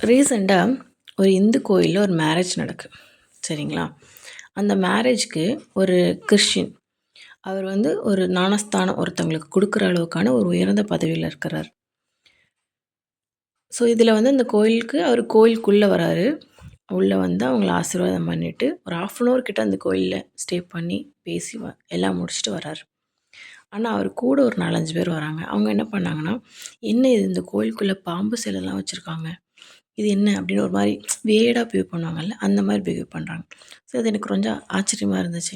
ரீசெண்டாக ஒரு இந்து கோயிலில் ஒரு மேரேஜ் நடக்கு. சரிங்களா? அந்த மேரேஜ்க்கு ஒரு கிறிஸ்டின் அவர் வந்து ஒரு ஞானஸ்தானம் ஒருத்தவங்களுக்கு கொடுக்குற அளவுக்கான ஒரு உயர்ந்த பதவியில் இருக்கிறார். ஸோ இதில் வந்து அந்த கோயிலுக்கு அவர் கோயிலுக்குள்ளே வராரு. உள்ளே வந்து அவங்கள ஆசீர்வாதம் பண்ணிவிட்டு ஒரு ஆஃப் அன் ஹவர் கிட்ட அந்த கோயிலில் ஸ்டே பண்ணி பேசி வ எல்லாம் முடிச்சுட்டு வராரு. ஆனால் அவர் கூட ஒரு நாலஞ்சு பேர் வராங்க. அவங்க என்ன பண்ணாங்கன்னா என்ன இது இந்த கோயிலுக்குள்ளே பாம்பு சிலைலாம் வச்சுருக்காங்க? இது என்ன? அப்படின்னு ஒரு மாதிரி வேடாக பிஹேவ் பண்ணுவாங்கல்ல அந்த மாதிரி பிஹேவ் பண்ணுறாங்க ஸோ அது எனக்கு கொஞ்சம் ஆச்சரியமாக இருந்துச்சு.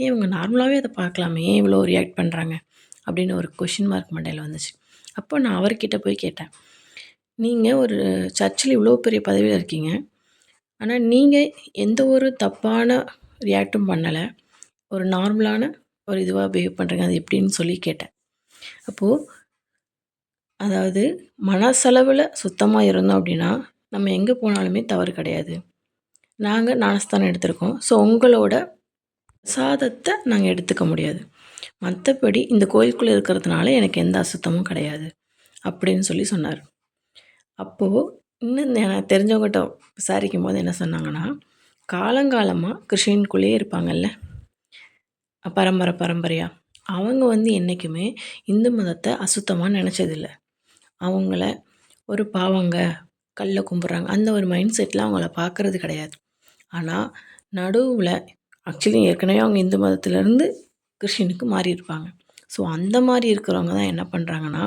ஏன் இவங்க நார்மலாகவே அதை பார்க்கலாமே? ஏன் இவ்வளோ ரியாக்ட் பண்ணுறாங்க அப்படின்னு ஒரு கொஷின் மார்க் மண்டையில் வந்துச்சு. அப்போ நான் அவர்கிட்ட போய் கேட்டேன். நீங்கள் ஒரு சர்ச்சில் இவ்வளோ பெரிய பதவியில் இருக்கீங்க. ஆனால் நீங்கள் எந்த ஒரு தப்பான ரியாக்டும் பண்ணலை. ஒரு நார்மலான ஒரு இதுவாக பிஹேவ் பண்ணுறீங்க அது எப்படின்னு சொல்லி கேட்டேன். அப்போது அதாவது மனசளவில் சுத்தமாக இருந்தோம் அப்படின்னா நம்ம எங்கே போனாலுமே தவறு கிடையாது. நாங்கள் நானஸ்தானம் எடுத்திருக்கோம். ஸோ உங்களோட சாதத்தை நாங்கள் எடுத்துக்க முடியாது. மற்றபடி இந்த கோயிலுக்குள்ளே இருக்கிறதுனால எனக்கு எந்த அசுத்தமும் கிடையாது. அப்படின்னு சொல்லி சொன்னார். அப்போது இன்னும் நான் தெரிஞ்சவங்ககிட்ட விசாரிக்கும் போது என்ன சொன்னாங்கன்னா காலங்காலமாக கிறிஸ்டின்குள்ளேயே இருப்பாங்கல்ல? பரம்பரை பரம்பரையாக அவங்க வந்து என்றைக்குமே இந்து மதத்தை அசுத்தமாக நினச்சதில்ல. அவங்கள ஒரு பாவங்க கல்லை கும்பிட்றாங்க. அந்த ஒரு மைண்ட் செட்டில் அவங்கள பார்க்குறது கிடையாது. ஆனால் நடுவில் ஆக்சுவலி ஏற்கனவே அவங்க இந்து மதத்துலேருந்து கிறிஸ்டினுக்கு மாறியிருப்பாங்க ஸோ அந்த மாதிரி இருக்கிறவங்க தான் என்ன பண்ணுறாங்கன்னா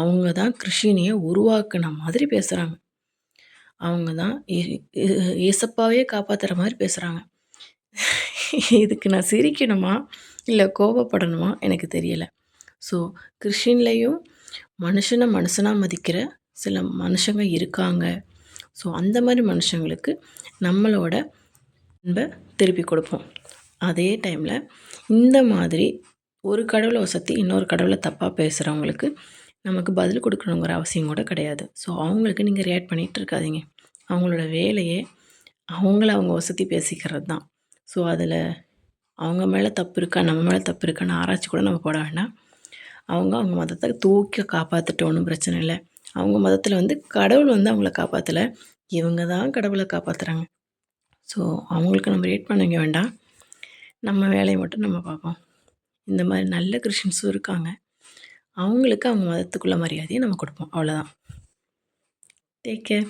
அவங்க தான் கிறிஸ்டினியை உருவாக்குன மாதிரி பேசுகிறாங்க அவங்க தான் ஏசப்பாவே காப்பாற்றுற மாதிரி பேசுகிறாங்க இதுக்கு நான் சிரிக்கணுமா? இல்லை கோபப்படணுமா? எனக்கு தெரியலை. ஸோ கிறிஸ்டின்லேயும் மனுஷனை மனுஷனாக மதிக்கிற சில மனுஷங்க இருக்காங்க. ஸோ அந்த மாதிரி மனுஷங்களுக்கு நம்மளோட அன்பை திருப்பி கொடுப்போம். அதே டைமில் இந்த மாதிரி ஒரு கடவுளை வசதி இன்னொரு கடவுளை தப்பாக பேசுகிறவங்களுக்கு நமக்கு பதில் கொடுக்கணுங்கிற அவசியம் கூட கிடையாது. ஸோ அவங்களுக்கு நீங்கள் ரியாக்ட் பண்ணிகிட்டு இருக்காதீங்க. அவங்களோட வேலையே அவங்கள அவங்க வசதி பேசிக்கிறது தான். ஸோ அதில் அவங்க மேலே தப்பு இருக்கா நம்ம மேலே தப்பு இருக்கான்னு ஆராய்ச்சி கூட நம்ம போட வேண்டாம். அவங்க அவங்க மதத்தை தூக்கி காப்பாற்றிட்டு ஒன்றும் பிரச்சனை இல்லை. அவங்க மதத்தில் வந்து கடவுள் வந்து அவங்கள காப்பாற்றலை இவங்க தான் கடவுளை காப்பாற்றுறாங்க ஸோ அவங்களுக்கு நம்ம ரேட் பண்ணிக்க வேண்டாம். நம்ம வேலையை மட்டும் நம்ம பார்ப்போம். இந்த மாதிரி நல்ல கிறிஸ்டின்ஸும் இருக்காங்க. அவங்களுக்கு அவங்க மதத்துக்குள்ள மரியாதையை நம்ம கொடுப்போம். அவ்வளோதான் டேக் கேர்